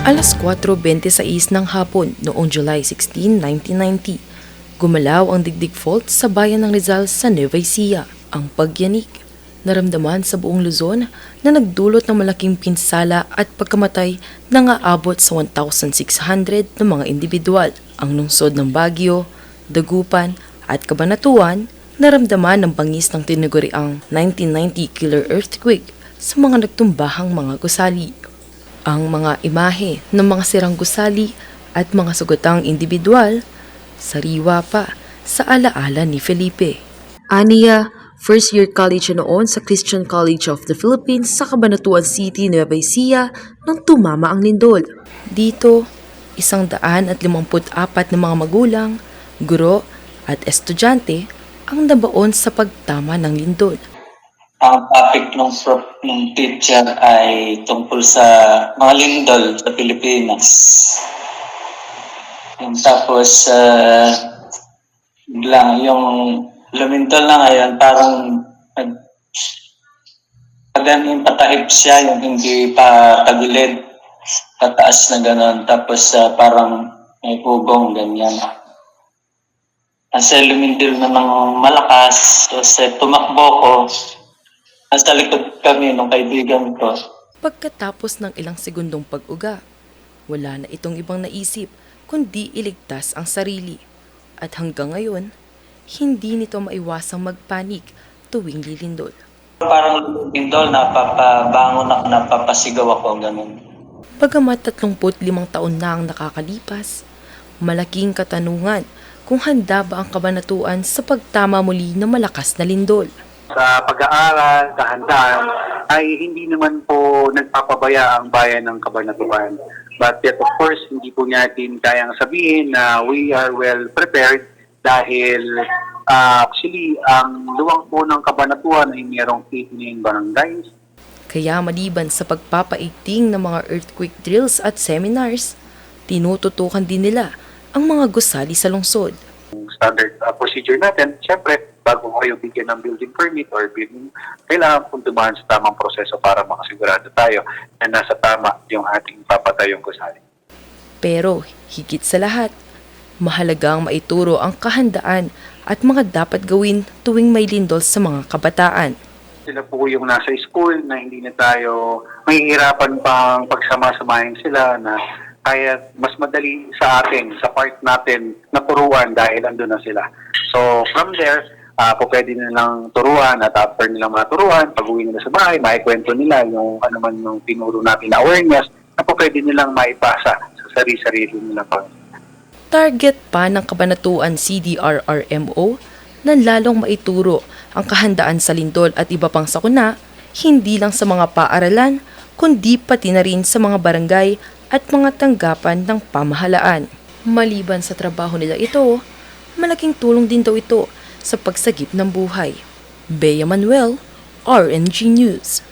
Alas 4.26 ng hapon noong July 16, 1990, gumalaw ang digdig fault sa bayan ng Rizal sa Nueva Ecija. Ang pagyanig, naramdaman sa buong Luzon na nagdulot ng malaking pinsala at pagkamatay na aabot sa 1,600 na mga individual. Ang lungsod ng Baguio, Dagupan at Cabanatuan naramdaman ng bangis ng tinaguriang 1990 killer earthquake sa mga nagtumbahang mga gusali ang mga imahe ng mga sirang gusali at mga sugatang individual, sariwa pa sa alaala ni Felipe. Aniya, first year college siya noon sa Christian College of the Philippines sa Cabanatuan City, Nueva Ecija nang tumama ang lindol. Dito, isang daan at limamput apat na mga magulang, guro at estudyante ang nabaon sa pagtama ng lindol. Ang topic ng prof ng teacher ay tungkol sa mga lindol sa Pilipinas. Yung tapos, uh, lang, yung lumindol na ngayon, parang nag, Pagano yung patahip siya, yung hindi pa tagilid, pataas na gano'n. Tapos ah, parang may pugong, ganyan. Kasi lumindol na ng malakas, tapos eh, tumakbo ko, nasa likod kami ng kaibigan ko. Pagkatapos ng ilang segundong pag-uga, wala na itong ibang naisip kundi iligtas ang sarili. At hanggang ngayon, hindi nito maiwasang magpanik tuwing lilindol. Parang lumindol, napapabangon ako, napapasigaw ako, ganun. Bagamat 35 taon na ang nakakalipas, malaking katanungan kung handa ba ang kabanatuan sa pagtama muli ng malakas na lindol. Sa pag-aaral, kahandaan, ay hindi naman po nagpapabaya ang bayan ng Cabanatuan. But yet, of course, hindi po natin kayang sabihin na we are well prepared dahil ah, actually, ang luwang po ng Cabanatuan ay mayroong 89 barangays, Kaya maliban sa pagpapaigting ng mga earthquake drills at seminars, tinututukan din nila ang mga gusali sa lungsod. standard uh, procedure natin, syempre, bago kayo bigyan ng building permit or building, kailangan pong dumaan sa tamang proseso para makasigurado tayo na nasa tama yung ating papatayong gusali. Pero higit sa lahat, mahalagang maituro ang kahandaan at mga dapat gawin tuwing may lindol sa mga kabataan. Sila po yung nasa school na hindi na tayo mahihirapan pang pagsama-samahin sila na kaya mas madali sa atin, sa part natin na turuan dahil andun na sila. So from there, uh, po pwede nilang turuan at after nilang maturuan, pag uwi nila sa bahay, maikwento nila yung ano man yung tinuro natin na awareness na po pwede nilang maipasa sa sarili-sarili nila pang Target pa ng Kabanatuan CDRRMO na lalong maituro ang kahandaan sa lindol at iba pang sakuna, hindi lang sa mga paaralan, kundi pati na rin sa mga barangay at mga tanggapan ng pamahalaan. Maliban sa trabaho nila ito, malaking tulong din daw ito sa pagsagip ng buhay. Bea Manuel, RNG News.